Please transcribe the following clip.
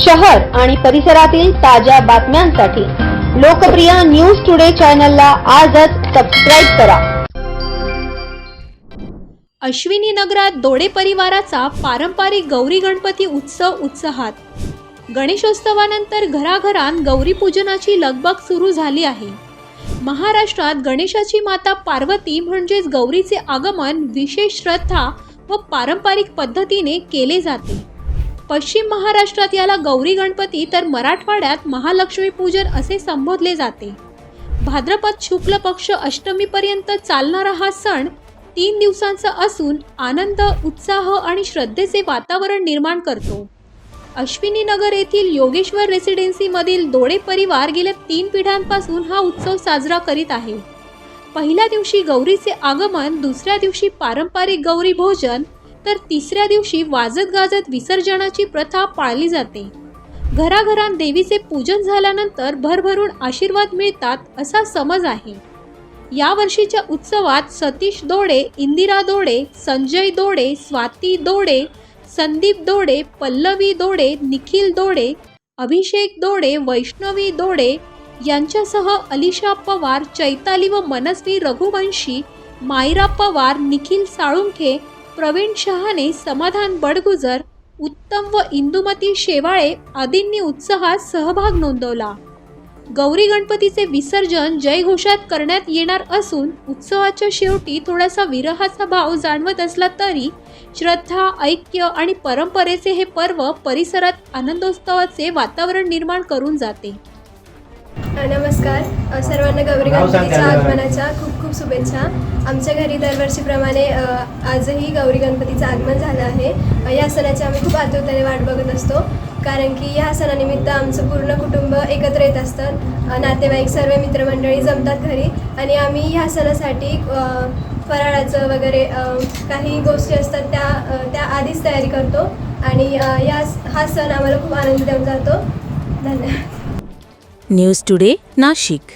शहर आणि परिसरातील ताज्या बातम्यांसाठी लोकप्रिय न्यूज टुडे चॅनलला आजच सबस्क्राईब करा. अश्विनी नगरात दोडे परिवाराचा पारंपरिक गौरी गणपती उत्सव उत्साहात. गणेशोत्सवानंतर घराघरात गौरी पूजनाची लगबग सुरू झाली आहे. महाराष्ट्रात गणेशाची माता पार्वती म्हणजेच गौरीचे आगमन विशेष श्रद्धा व पारंपरिक पद्धतीने केले जाते. पश्चिम महाराष्ट्रात याला गौरी गणपती तर मराठवाड्यात महालक्ष्मी पूजन असे संबोधले जाते. भाद्रपद शुक्ल पक्ष अष्टमीपर्यंत चालणारा हा सण तीन दिवसांचा असून आनंद उत्साह आणि श्रद्धेचे वातावरण निर्माण करतो. अश्विनी नगर येथील योगेश्वर रेसिडेन्सीमधील दोडे परिवार गेल्या तीन पिढ्यांपासून हा उत्सव साजरा करीत आहे. पहिल्या दिवशी गौरीचे आगमन दुसऱ्या दिवशी पारंपरिक गौरी भोजन तर तिसऱ्या दिवशी वाजत गाजत विसर्जनाची प्रथा पाळली जाते. घराघरात देवीचे पूजन झाल्यानंतर भरभरून आशीर्वाद मिळतात असा समज आहे. या वर्षीच्या उत्सवात सतीश दोडे इंदिरा दोडे संजय दोडे स्वाती दोडे संदीप दोडे पल्लवी दोडे निखिल दोडे अभिषेक दोडे वैष्णवी दोडे यांच्यासह अलिशा पवार चैताली व मनस्वी रघुवंशी मायरा पवार निखिल साळुंखे प्रवीण शहाने समाधान बडगुजर उत्तम व इंदुमती शेवाळे आदींनी उत्साहात सहभाग नोंदवला. गौरी गणपतीचे विसर्जन जयघोषात करण्यात येणार असून उत्सवाच्या शेवटी थोडासा विरहाचा भाव जाणवत असला तरी श्रद्धा ऐक्य आणि परंपरेचे हे पर्व परिसरात आनंदोत्सवाचे वातावरण निर्माण करून जाते. नमस्कार. सर्वांना गौरी गणपतीच्या. आगमनाच्या खूप खूप शुभेच्छा. आमच्या घरी दरवर्षीप्रमाणे आजही गौरी गणपतीचं आगमन झालं आहे. या सणाची आम्ही खूप आतुरतेने वाट बघत असतो. कारण की ह्या सणानिमित्त आमचं पूर्ण कुटुंब एकत्र येत असतं. नातेवाईक सर्व मित्रमंडळी जमतात घरी. आणि आम्ही ह्या सणासाठी फराळाचं वगैरे काही गोष्टी असतात त्या त्या आधीच तयारी करतो. आणि या हा सण आम्हाला खूप आनंद देऊन जातो. धन्यवाद. News today Nashik